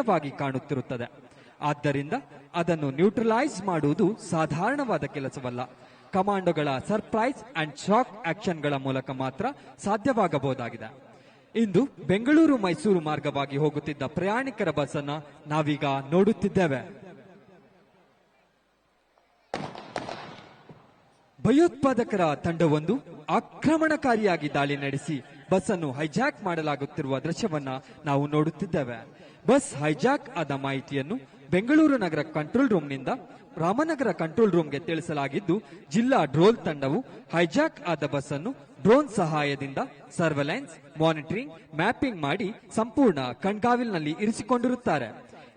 ವಾಗಿ ಕಾಣುತ್ತಿರುತ್ತದೆ. ಆದ್ದರಿಂದ ಅದನ್ನು ನ್ಯೂಟ್ರಲೈಸ್ ಮಾಡುವುದು ಸಾಧಾರಣವಾದ ಕೆಲಸವಲ್ಲ. ಕಮಾಂಡೋಗಳ ಸರ್ಪ್ರೈಸ್ ಅಂಡ್ ಶಾಕ್ ಆಕ್ಷನ್ಗಳ ಮೂಲಕ ಮಾತ್ರ ಸಾಧ್ಯವಾಗಬಹುದಾಗಿದೆ. ಇಂದು ಬೆಂಗಳೂರು ಮೈಸೂರು ಮಾರ್ಗವಾಗಿ ಹೋಗುತ್ತಿದ್ದ ಪ್ರಯಾಣಿಕರ ಬಸ್ ಅನ್ನ ನಾವೀಗ ನೋಡುತ್ತಿದ್ದೇವೆ. ಭಯೋತ್ಪಾದಕರ ತಂಡವೊಂದು ಆಕ್ರಮಣಕಾರಿಯಾಗಿ ದಾಳಿ ನಡೆಸಿ ಬಸ್ ಅನ್ನು ಹೈಜಾಕ್ ಮಾಡಲಾಗುತ್ತಿರುವ ದೃಶ್ಯವನ್ನ ನಾವು ನೋಡುತ್ತಿದ್ದೇವೆ. ಬಸ್ ಹೈಜಾಕ್ ಆದ ಮಾಹಿತಿಯನ್ನು ಬೆಂಗಳೂರು ನಗರ ಕಂಟ್ರೋಲ್ ರೂಮ್ನಿಂದ ರಾಮನಗರ ಕಂಟ್ರೋಲ್ ರೂಮ್ಗೆ ತಿಳಿಸಲಾಗಿದ್ದು, ಜಿಲ್ಲಾ ಡ್ರೋಲ್ ತಂಡವು ಹೈಜಾಕ್ ಆದ ಬಸ್ ಅನ್ನು ಡ್ರೋನ್ ಸಹಾಯದಿಂದ ಸರ್ವೆಲೆನ್ಸ್, ಮಾನಿಟರಿಂಗ್, ಮ್ಯಾಪಿಂಗ್ ಮಾಡಿ ಸಂಪೂರ್ಣ ಕಣ್ಗಾವಿಲ್ನಲ್ಲಿ ಇರಿಸಿಕೊಂಡಿರುತ್ತಾರೆ.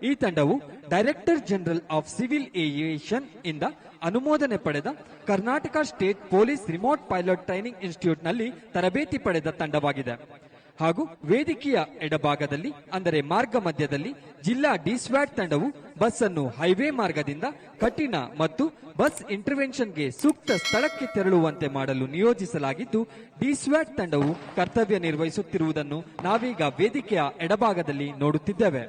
ಈ ತಂಡವು director general of civil aviation ಇಂದ ಅನುಮೋದನೆ ಪಡೆದ Karnataka state police remote pilot training ಇನ್ಸ್ಟಿಟ್ಯೂಟ್ನಲ್ಲಿ ತರಬೇತಿ ಪಡೆದ ತಂಡವಾಗಿದೆ. ಹಾಗೂ ವೇದಿಕೆಯ ಎಡಭಾಗದಲ್ಲಿ, ಅಂದರೆ ಮಾರ್ಗ ಮಧ್ಯದಲ್ಲಿ, ಜಿಲ್ಲಾ ಡಿಸ್ವ್ಯಾಟ್ ತಂಡವು ಬಸ್ ಅನ್ನು ಹೈವೇ ಮಾರ್ಗದಿಂದ ಕಠಿಣ ಮತ್ತು ಬಸ್ ಇಂಟರ್ವೆನ್ಷನ್ಗೆ ಸೂಕ್ತ ಸ್ಥಳಕ್ಕೆ ತೆರಳುವಂತೆ ಮಾಡಲು ನಿಯೋಜಿಸಲಾಗಿದ್ದು, ಡಿಸ್ವ್ಯಾಟ್ ತಂಡವು ಕರ್ತವ್ಯ ನಿರ್ವಹಿಸುತ್ತಿರುವುದನ್ನು ನಾವೀಗ ವೇದಿಕೆಯ ಎಡಭಾಗದಲ್ಲಿ ನೋಡುತ್ತಿದ್ದೇವೆ.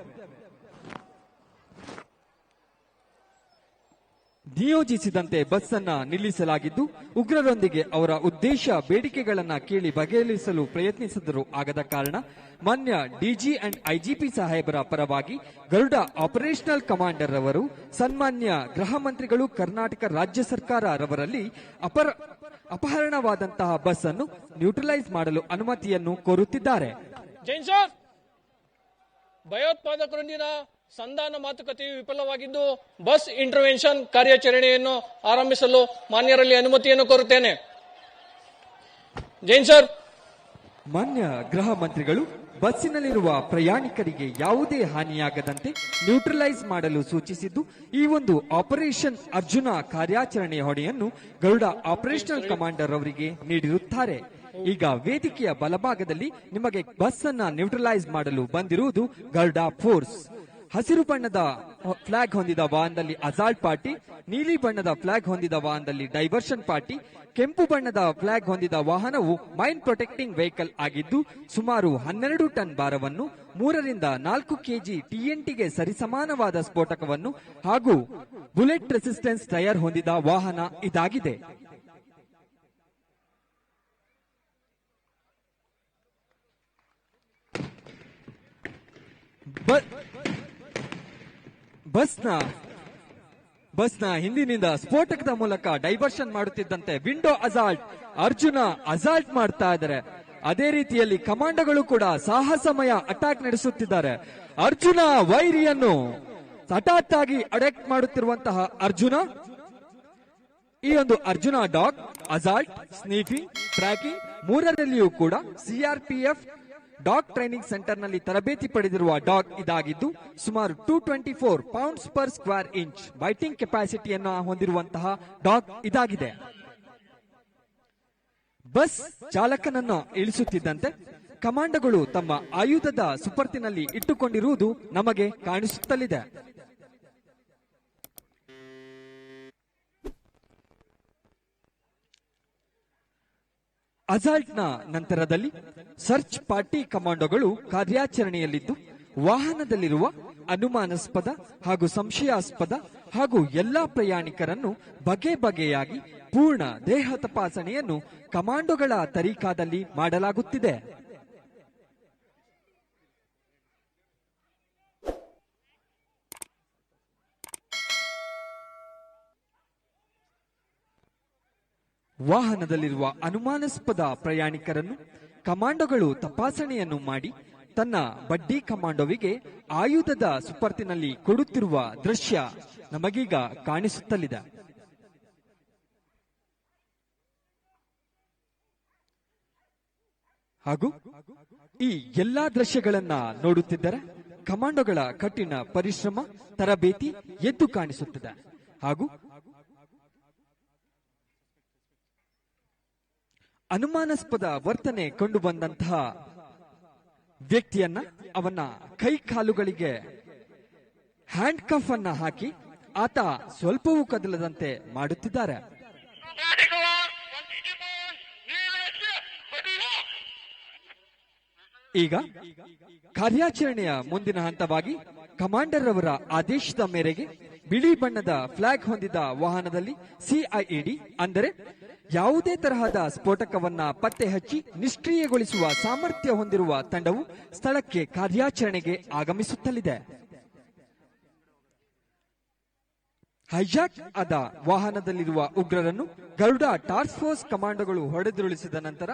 ನಿಯೋಜಿಸಿದಂತೆ ಬಸ್ ಅನ್ನ ನಿಲ್ಲಿಸಲಾಗಿದ್ದು, ಉಗ್ರರೊಂದಿಗೆ ಅವರ ಉದ್ದೇಶ ಬೇಡಿಕೆಗಳನ್ನ ಕೇಳಿ ಬಗೆಹರಿಸಲು ಪ್ರಯತ್ನಿಸಿದರೂ ಆಗದ ಕಾರಣ, ಮಾನ್ಯ ಡಿಜಿ ಅಂಡ್ ಐಜಿಪಿ ಸಾಹೇಬರ ಪರವಾಗಿ ಗರುಡ ಆಪರೇಷನಲ್ ಕಮಾಂಡರ್ ಅವರು ಸನ್ಮಾನ್ಯ ಗೃಹ ಮಂತ್ರಿಗಳು ಕರ್ನಾಟಕ ರಾಜ್ಯ ಸರ್ಕಾರ ರವರಲ್ಲಿ ಅಪರ, ಅಪಹರಣವಾದಂತಹ ಬಸ್ ಅನ್ನು ನ್ಯೂಟ್ರಲೈಸ್ ಮಾಡಲು ಅನುಮತಿಯನ್ನು ಕೋರುತ್ತಿದ್ದಾರೆ. ಭಯೋತ್ಪಾದಕರೊಂದಿನ ಸಂಧಾನ ಮಾತುಕತೆಯು ವಿಫಲವಾಗಿದ್ದು, ಬಸ್ ಇಂಟರ್ವೆನ್ಷನ್ ಕಾರ್ಯಾಚರಣೆಯನ್ನು ಆರಂಭಿಸಲು ಮಾನ್ಯರಲ್ಲಿ ಅನುಮತಿಯನ್ನು ಕೋರುತ್ತೇನೆ. ಜೈನ್ ಸರ್. ಮಾನ್ಯ ಗೃಹ ಮಂತ್ರಿಗಳು, ಬಸ್ಸಿನಲ್ಲಿರುವ ಪ್ರಯಾಣಿಕರಿಗೆ ಯಾವುದೇ ಹಾನಿಯಾಗದಂತೆ ನ್ಯೂಟ್ರಲೈಸ್ ಮಾಡಲು ಸೂಚಿಸಿದ್ದು, ಈ ಒಂದು ಆಪರೇಷನ್ ಅರ್ಜುನ ಕಾರ್ಯಾಚರಣೆ ಹೊಣೆಯನ್ನು ಗರುಡ ಆಪರೇಷನಲ್ ಕಮಾಂಡರ್ ಅವರಿಗೆ ನೀಡಿರುತ್ತಾರೆ. ಈಗ ವೇದಿಕೆಯ ಬಲಭಾಗದಲ್ಲಿ ನಿಮಗೆ ಬಸ್ ಅನ್ನ ನ್ಯೂಟ್ರಲೈಸ್ ಮಾಡಲು ಬಂದಿರುವುದು ಗರುಡ ಫೋರ್ಸ್. ಹಸಿರು ಬಣ್ಣದ ಫ್ಲಾಗ್ ಹೊಂದಿದ ವಾಹನದಲ್ಲಿ ಅಜಾಲ್ಟ್ ಪಾರ್ಟಿ ನೀಲಿ ಬಣ್ಣದ ಫ್ಲಾಗ್ ಹೊಂದಿದ ವಾಹನದಲ್ಲಿ ಡೈವರ್ಷನ್ ಪಾರ್ಟಿ ಕೆಂಪು ಬಣ್ಣದ ಫ್ಲಾಗ್ ಹೊಂದಿದ ವಾಹನವು ಮೈನ್ ಪ್ರೊಟೆಕ್ಟಿಂಗ್ ವೆಹಿಕಲ್ ಆಗಿದ್ದು, ಸುಮಾರು ಹನ್ನೆರಡು ಟನ್ ಭಾರವನ್ನು ಮೂರರಿಂದ ನಾಲ್ಕು ಕೆಜಿ ಟಿಎನ್ಟಿಗೆ ಸರಿಸಮಾನವಾದ ಸ್ಫೋಟಕವನ್ನು ಹಾಗೂ ಬುಲೆಟ್ ರೆಸಿಸ್ಟೆನ್ಸ್ ಟೈರ್ ಹೊಂದಿದ ವಾಹನ ಇದಾಗಿದೆ. ಬ- ಬಸ್ನ ಬಸ್ನ ಹಿಂದಿನಿಂದ ಸ್ಫೋಟಕದ ಮೂಲಕ ಡೈವರ್ಷನ್ ಮಾಡುತ್ತಿದ್ದಂತೆ ವಿಂಡೋ ಅಸಾಲ್ಟ್, ಅರ್ಜುನ ಅಸಾಲ್ಟ್ ಮಾಡ್ತಾ ಇದ್ದಾರೆ. ಅದೇ ರೀತಿಯಲ್ಲಿ ಕಮಾಂಡೋಗಳು ಕೂಡ ಸಾಹಸಮಯ ಅಟ್ಯಾಕ್ ನಡೆಸುತ್ತಿದ್ದಾರೆ. ಅರ್ಜುನ ವೈರಿಯನ್ನು ಹಠಾತ್ ಆಗಿ ಅಟ್ಯಾಕ್ ಮಾಡುತ್ತಿರುವಂತಹ ಅರ್ಜುನ, ಈ ಒಂದು Arjuna dog, assault sniffing tracking, ಮೂರರಲ್ಲಿಯೂ ಕೂಡ ಸಿಆರ್ಪಿಎಫ್ ಡಾಗ್ ಟ್ರೈನಿಂಗ್ ಸೆಂಟರ್ನಲ್ಲಿ ತರಬೇತಿ ಪಡೆದಿರುವ ಡಾಗ್ ಇದಾಗಿದ್ದು, ಸುಮಾರು two twenty four pounds per square inch biting ಕೆಪಾಸಿಟಿಯನ್ನು ಹೊಂದಿರುವಂತಹ ಡಾಗ್ ಇದಾಗಿದೆ. ಬಸ್ ಚಾಲಕನನ್ನು ಇಳಿಸುತ್ತಿದ್ದಂತೆ ಕಮಾಂಡಗಳು ತಮ್ಮ ಆಯುಧದ ಸುಪರ್ತಿನಲ್ಲಿ ಇಟ್ಟುಕೊಂಡಿರುವುದು ನಮಗೆ ಕಾಣಿಸುತ್ತಲಿದೆ. ಅಸಾಲ್ಟ್ನ ನಂತರದಲ್ಲಿ ಸರ್ಚ್ ಪಾರ್ಟಿ ಕಮಾಂಡೋಗಳು ಕಾರ್ಯಾಚರಣೆಯಲ್ಲಿದ್ದು, ವಾಹನದಲ್ಲಿರುವ ಅನುಮಾನಾಸ್ಪದ ಹಾಗೂ ಸಂಶಯಾಸ್ಪದ ಹಾಗೂ ಎಲ್ಲಾ ಪ್ರಯಾಣಿಕರನ್ನು ಬಗೆ ಬಗೆಯಾಗಿ ಪೂರ್ಣ ದೇಹ ತಪಾಸಣೆಯನ್ನು ಕಮಾಂಡೋಗಳ ತರೀಕಾದಲ್ಲಿ ಮಾಡಲಾಗುತ್ತಿದೆ. ವಾಹನದಲ್ಲಿರುವ ಅನುಮಾನಾಸ್ಪದ ಪ್ರಯಾಣಿಕರನ್ನು, ಕಮಾಂಡೋಗಳು ತಪಾಸಣೆಯನ್ನು ಮಾಡಿ ತನ್ನ ಬಡ್ಡಿ ಕಮಾಂಡೋವಿಗೆ ಆಯುಧದ ಸುಪರ್ತಿನಲ್ಲಿ ಕೊಡುತ್ತಿರುವ ದೃಶ್ಯ ನಮಗೀಗ ಕಾಣಿಸುತ್ತಲಿದೆ. ಹಾಗೂ ಈ ಎಲ್ಲಾ ದೃಶ್ಯಗಳನ್ನ ನೋಡುತ್ತಿದ್ದರೆ ಕಮಾಂಡೋಗಳ ಕಠಿಣ ಪರಿಶ್ರಮ, ತರಬೇತಿ ಎದ್ದು ಕಾಣಿಸುತ್ತದೆ. ಹಾಗೂ ಅನುಮಾನಾಸ್ಪದ ವರ್ತನೆ ಕಂಡು ಬಂದಂತಹ ವ್ಯಕ್ತಿಯನ್ನ ಅವನ ಕೈ ಕಾಲುಗಳಿಗೆ ಹ್ಯಾಂಡ್ ಕಫ್ ಅನ್ನ ಹಾಕಿ ಆತ ಸ್ವಲ್ಪವೂ ಕದಲದಂತೆ ಮಾಡುತ್ತಿದ್ದಾರೆ. ಈಗ ಕಾರ್ಯಾಚರಣೆಯ ಮುಂದಿನ ಹಂತವಾಗಿ ಕಮಾಂಡರ್ ಅವರ ಆದೇಶದ ಮೇರೆಗೆ ಬಿಳಿ ಬಣ್ಣದ ಫ್ಲಾಗ್ ಹೊಂದಿದ ವಾಹನದಲ್ಲಿ ಸಿಐಇಡಿ ಅಂದರೆ ಯಾವುದೇ ತರಹದ ಸ್ಫೋಟಕವನ್ನ ಪತ್ತೆ ಹಚ್ಚಿ ನಿಷ್ಕ್ರಿಯಗೊಳಿಸುವ ಸಾಮರ್ಥ್ಯ ಹೊಂದಿರುವ ತಂಡವು ಸ್ಥಳಕ್ಕೆ ಕಾರ್ಯಾಚರಣೆಗೆ ಆಗಮಿಸುತ್ತಲಿದೆ. ಹೈಜಾಕ್ ಆದ ವಾಹನದಲ್ಲಿರುವ ಉಗ್ರರನ್ನು ಗರುಡ ಟಾಸ್ಕ್ ಫೋರ್ಸ್ ಕಮಾಂಡೋಗಳು ಹೊಡೆದುರುಳಿಸಿದ ನಂತರ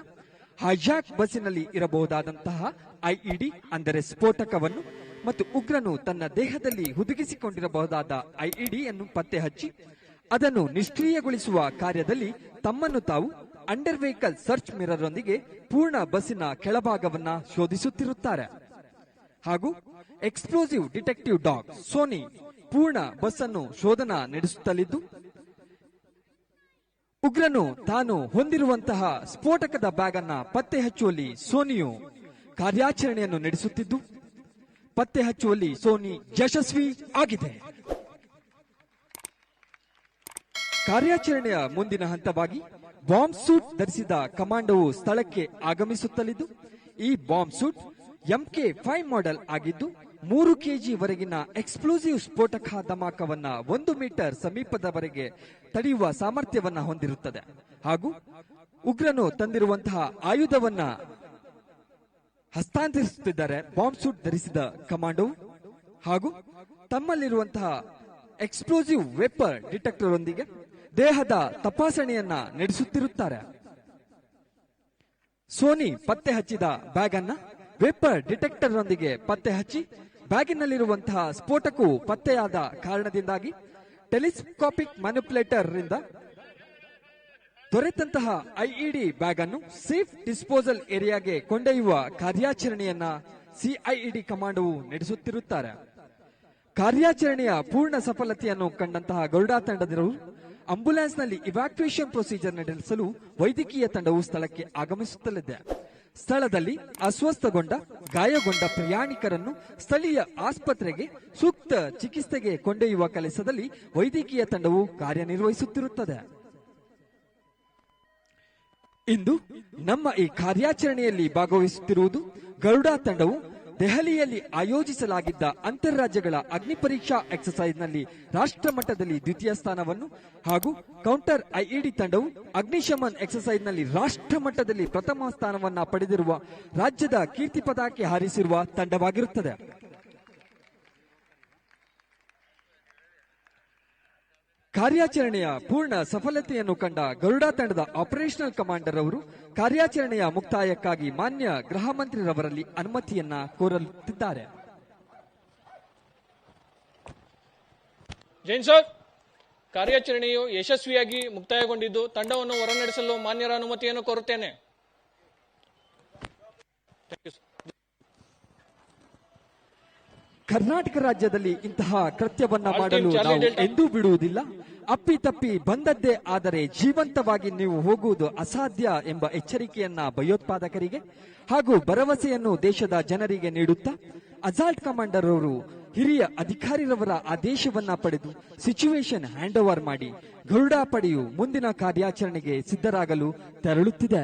ಹೈಜಾಕ್ ಬಸ್ಸಿನಲ್ಲಿ ಇರಬಹುದಾದಂತಹ ಐಇಡಿ, ಅಂದರೆ ಸ್ಫೋಟಕವನ್ನು ಮತ್ತು ಉಗ್ರನು ತನ್ನ ದೇಹದಲ್ಲಿ ಹುದುಗಿಸಿಕೊಂಡಿರಬಹುದಾದ ಐಇಡಿಯನ್ನು ಪತ್ತೆ ಹಚ್ಚಿ ಅದನ್ನು ನಿಷ್ಕ್ರಿಯಗೊಳಿಸುವ ಕಾರ್ಯದಲ್ಲಿ ತಮ್ಮನ್ನು ತಾವು ಅಂಡರ್ ವೆಹಿಕಲ್ ಸರ್ಚ್ ಮಿರರ್ ಒಂದಿಗೆ ಪೂರ್ಣ ಬಸ್ಸಿನ ಕೆಳಭಾಗವನ್ನ ಶೋಧಿಸುತ್ತಿರುತ್ತಾರೆ. ಹಾಗೂ ಎಕ್ಸ್ಪ್ಲೋಸಿವ್ ಡಿಟೆಕ್ಟಿವ್ ಡಾಗ್ ಸೋನಿ ಪೂರ್ಣ ಬಸ್ ಅನ್ನು ಶೋಧನಾ ನಡೆಸುತ್ತಲಿದ್ದು, ಉಗ್ರನು ತಾನು ಹೊಂದಿರುವಂತಹ ಸ್ಫೋಟಕದ ಬ್ಯಾಗ್ ಅನ್ನ ಪತ್ತೆ ಹಚ್ಚುವಲ್ಲಿ ಸೋನಿಯು ಕಾರ್ಯಾಚರಣೆಯನ್ನು ನಡೆಸುತ್ತಿದ್ದು, ಪತ್ತೆ ಹಚ್ಚುವಲ್ಲಿ ಸೋನಿ ಯಶಸ್ವಿ ಆಗಿದೆ. ಕಾರ್ಯಾಚರಣೆಯ ಮುಂದಿನ ಹಂತವಾಗಿ ಬಾಂಬ್ ಸೂಟ್ ಧರಿಸಿದ ಕಮಾಂಡೋವು ಸ್ಥಳಕ್ಕೆ ಆಗಮಿಸುತ್ತಲಿದ್ದು, ಈ bomb suit MK five model ಆಗಿದ್ದು, ಮೂರು ಕೆಜಿ ವರೆಗಿನ ಎಕ್ಸ್ಪ್ಲೋಸಿವ್ ಸ್ಫೋಟಕ ಧಮಾಕವನ್ನ ಒಂದು ಮೀಟರ್ ಸಮೀಪದವರೆಗೆ ತಡೆಯುವ ಸಾಮರ್ಥ್ಯವನ್ನ ಹೊಂದಿರುತ್ತದೆ. ಹಾಗೂ ಉಗ್ರನು ತಂದಿರುವಂತಹ ಆಯುಧವನ್ನ ಹಸ್ತಾಂತರಿಸುತ್ತಿದ್ದಾರೆ ಬಾಂಬ್ ಸೂಟ್ ಧರಿಸಿದ ಕಮಾಂಡೋ ಹಾಗೂ ತಮ್ಮಲ್ಲಿರುವಂತಹ ಎಕ್ಸ್ಪ್ಲೋಸಿವ್ ವೆಪರ್ ಡಿಟೆಕ್ಟರ್ ಒಂದಿಗೆ ದೇಹದ ತಪಾಸಣೆಯನ್ನ ನಡೆಸುತ್ತಿರುತ್ತಾರೆ. ಸೋನಿ ಪತ್ತೆ ಹಚ್ಚಿದ ಬ್ಯಾಗ್ ಅನ್ನ ವೆಪರ್ ಡಿಟೆಕ್ಟರ್ ನೊಂದಿಗೆ ಪತ್ತೆ ಹಚ್ಚಿ ಬ್ಯಾಗಿನಲ್ಲಿರುವಂತಹ ಸ್ಫೋಟಕವು ಪತ್ತೆಯಾದ ಕಾರಣದಿಂದಾಗಿ ಟೆಲಿಸ್ಕೋಪಿಕ್ ಮ್ಯಾನಿಪುಲೇಟರ್ ರಿಂದ ದೊರೆತಂತಹ ಐಇಡಿ ಬ್ಯಾಗ್ ಅನ್ನು ಸೇಫ್ ಡಿಸ್ಪೋಸಲ್ ಏರಿಯಾಗೆ ಕೊಂಡೊಯ್ಯುವ ಕಾರ್ಯಾಚರಣೆಯನ್ನ ಸಿಐಇಡಿ ಕಮಾಂಡವು ನಡೆಸುತ್ತಿರುತ್ತಾರೆ. ಕಾರ್ಯಾಚರಣೆಯ ಪೂರ್ಣ ಸಫಲತೆಯನ್ನು ಕಂಡಂತಹ ಗರುಡಾ ತಂಡದವರು ಆಂಬ್ಯುಲೆನ್ಸ್ನಲ್ಲಿ ಇವ್ಯಾಕ್ಯುಯೇಷನ್ ಪ್ರೊಸೀಜರ್ ನಡೆಸಲು ವೈದ್ಯಕೀಯ ತಂಡವು ಸ್ಥಳಕ್ಕೆ ಆಗಮಿಸುತ್ತಲಿದೆ. ಸ್ಥಳದಲ್ಲಿ ಅಸ್ವಸ್ಥಗೊಂಡ, ಗಾಯಗೊಂಡ ಪ್ರಯಾಣಿಕರನ್ನು ಸ್ಥಳೀಯ ಆಸ್ಪತ್ರೆಗೆ ಸೂಕ್ತ ಚಿಕಿತ್ಸೆಗೆ ಕೊಂಡೊಯ್ಯುವ ಕೆಲಸದಲ್ಲಿ ವೈದ್ಯಕೀಯ ತಂಡವು ಕಾರ್ಯನಿರ್ವಹಿಸುತ್ತಿರುತ್ತದೆ. ಇಂದು ನಮ್ಮ ಈ ಕಾರ್ಯಾಚರಣೆಯಲ್ಲಿ ಭಾಗವಹಿಸುತ್ತಿರುವುದು ಗರುಡಾ ತಂಡವು ದೆಹಲಿಯಲ್ಲಿ ಆಯೋಜಿಸಲಾಗಿದ್ದ ಅಂತಾರಾಜ್ಯಗಳ ಅಗ್ನಿ ಪರೀಕ್ಷಾ ಎಕ್ಸಸೈಸ್ನಲ್ಲಿ ರಾಷ್ಟ್ರ ಮಟ್ಟದಲ್ಲಿ ದ್ವಿತೀಯ ಸ್ಥಾನವನ್ನು ಹಾಗೂ ಕೌಂಟರ್ ಐಇಡಿ ತಂಡವು ಅಗ್ನಿಶಮನ್ ಎಕ್ಸಸೈಸ್ನಲ್ಲಿ ರಾಷ್ಟ್ರ ಮಟ್ಟದಲ್ಲಿ ಪ್ರಥಮ ಸ್ಥಾನವನ್ನು ಪಡೆದಿರುವ ರಾಜ್ಯದ ಕೀರ್ತಿ ಪತಾಕೆ ಹಾರಿಸಿರುವ ತಂಡವಾಗಿರುತ್ತದೆ. ಕಾರ್ಯಾಚರಣೆಯ ಪೂರ್ಣ ಸಫಲತೆಯನ್ನು ಕಂಡ ಗರುಡಾ ತಂಡದ ಆಪರೇಷನಲ್ ಕಮಾಂಡರ್ ಅವರು ಕಾರ್ಯಾಚರಣೆಯ ಮುಕ್ತಾಯಕ್ಕಾಗಿ ಮಾನ್ಯ ಗೃಹ ಮಂತ್ರಿರವರಲ್ಲಿ ಅನುಮತಿಯನ್ನ ಕೋರುತ್ತಿದ್ದಾರೆ ಜೈನ್ ಸರ್ ಕಾರ್ಯಾಚರಣೆಯು ಯಶಸ್ವಿಯಾಗಿ ಮುಕ್ತಾಯಗೊಂಡಿದ್ದು ತಂಡವನ್ನು ಹೊರನಡೆಸಲು ಮಾನ್ಯರ ಅನುಮತಿಯನ್ನು ಕೋರುತ್ತೇನೆ. ಕರ್ನಾಟಕ ರಾಜ್ಯದಲ್ಲಿ ಇಂತಹ ಕೃತ್ಯವನ್ನ ಮಾಡಲು ನಾವು. ಎಂದೂ ಬಿಡುವುದಿಲ್ಲ ಅಪ್ಪಿ ತಪ್ಪಿ ಬಂದದ್ದೇ ಆದರೆ ಜೀವಂತವಾಗಿ ನೀವು ಹೋಗುವುದು ಅಸಾಧ್ಯ ಎಂಬ ಎಚ್ಚರಿಕೆಯನ್ನ ಭಯೋತ್ಪಾದಕರಿಗೆ ಹಾಗೂ ಭರವಸೆಯನ್ನು ದೇಶದ ಜನರಿಗೆ ನೀಡುತ್ತಾ ಅಜಾಲ್ಟ್ ಕಮಾಂಡರ್ ಅವರು ಹಿರಿಯ ಅಧಿಕಾರಿರವರ ಆದೇಶವನ್ನ ಪಡೆದು ಸಿಚುವೇಶನ್ ಹ್ಯಾಂಡ್ ಓವರ್ ಮಾಡಿ ಗರುಡಾ ಪಡೆಯು ಮುಂದಿನ ಕಾರ್ಯಾಚರಣೆಗೆ ಸಿದ್ಧರಾಗಲು ತೆರಳುತ್ತಿದೆ